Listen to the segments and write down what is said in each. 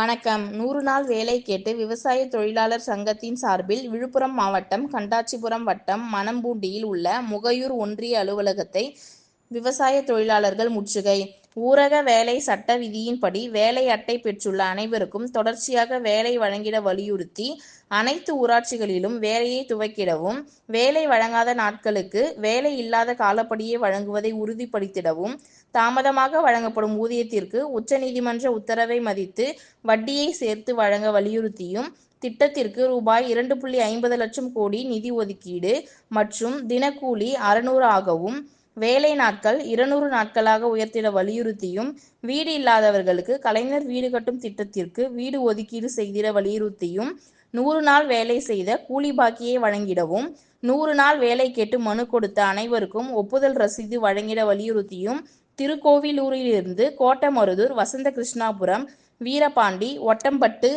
வணக்கம். நூறு நாள் வேலை கேட்டு விவசாய தொழிலாளர் சங்கத்தின் சார்பில் விழுப்புரம் மாவட்டம் கண்டாச்சிபுரம் வட்டம் மணம்பூண்டியில் உள்ள முகையூர் ஒன்றிய அலுவலகத்தை விவசாய தொழிலாளர்கள் முற்றுகை. ஊரக வேலை சட்ட விதியின்படி வேலை அட்டை பெற்றுள்ள அனைவருக்கும் தொடர்ச்சியாக வேலை வழங்கிட வலியுறுத்தி அனைத்து ஊராட்சிகளிலும் வேலையை துவக்கிடவும் வேலை வழங்காத நாட்களுக்கு வேலை இல்லாத காலப்படியே வழங்குவதை உறுதிப்படுத்திடவும் தாமதமாக வழங்கப்படும் ஊதியத்திற்கு உச்சநீதிமன்ற உத்தரவை மதித்து வட்டியை சேர்த்து வழங்க வலியுறுத்தியும் திட்டத்திற்கு ரூபாய் இரண்டு புள்ளி ஐம்பது லட்சம் கோடி நிதி ஒதுக்கீடு மற்றும் தினக்கூலி அறுநூறு ஆகவும் வேலை நாட்கள் இருநூறு நாட்களாக உயர்த்திட வலியுறுத்தியும் வீடு இல்லாதவர்களுக்கு கலைஞர் வீடு கட்டும் திட்டத்திற்கு வீடு ஒதுக்கீடு செய்திட வலியுறுத்தியும் நூறு நாள் வேலை செய்த கூலி பாக்கியை வழங்கிடவும் நூறு நாள் வேலை கேட்டு மனு கொடுத்த அனைவருக்கும் ஒப்புதல் ரசீது வழங்கிட வலியுறுத்தியும் திருக்கோவிலூரிலிருந்து கோட்டமருதூர் வசந்த கிருஷ்ணாபுரம் வீரபாண்டி ஒட்டம்பட்டு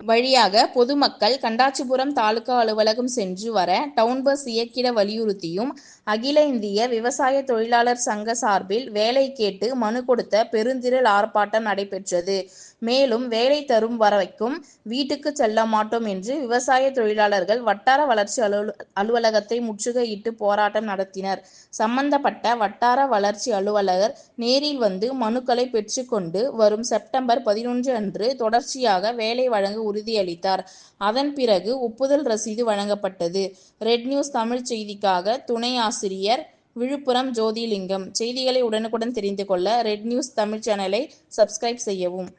வழியாக பொதுமக்கள் கண்டாச்சிபுரம் தாலுகா அலுவலகம் சென்று வர டவுன் பஸ் இயக்கிட வலியுறுத்தியும் அகில இந்திய விவசாய தொழிலாளர் சங்க சார்பில் வேலை கேட்டு மனு கொடுத்த பெருந்திரள் ஆர்ப்பாட்டம் நடைபெற்றது. மேலும் வேலை தரும் வரைக்கும் வீட்டுக்கு செல்ல மாட்டோம் என்று விவசாய தொழிலாளர்கள் வட்டார வளர்ச்சி அலுவல அலுவலகத்தை முற்றுகையிட்டு போராட்டம் நடத்தினர். சம்பந்தப்பட்ட வட்டார வளர்ச்சி அலுவலகர் நேரில் வந்து மனுக்களை பெற்றுக்கொண்டு வரும் செப்டம்பர் பதினொன்று அன்று தொடர்ச்சியாக வேலை வழங்க உறுதியளித்தார். அதன் பிறகு ஒப்புதல் ரசீது வழங்கப்பட்டது. ரெட் நியூஸ் தமிழ் செய்திக்காக துணை ஆசிரியர் விழுப்புரம் ஜோதிலிங்கம். செய்திகளை உடனுக்குடன் தெரிந்து கொள்ள ரெட் நியூஸ் தமிழ் சேனலை சப்ஸ்கிரைப் செய்யவும்.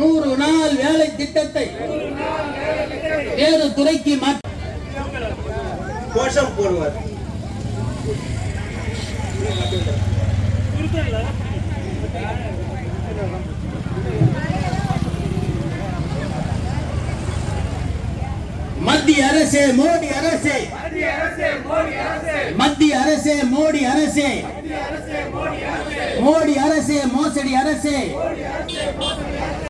நூறு நாள் வேலை திட்டத்தை வேறு துறைக்கு கோஷம் போடுவார். மத்திய அரசே மோடி அரசே. மத்திய அரசே மோடி அரசே. மோடி அரசே மோசடி அரசே.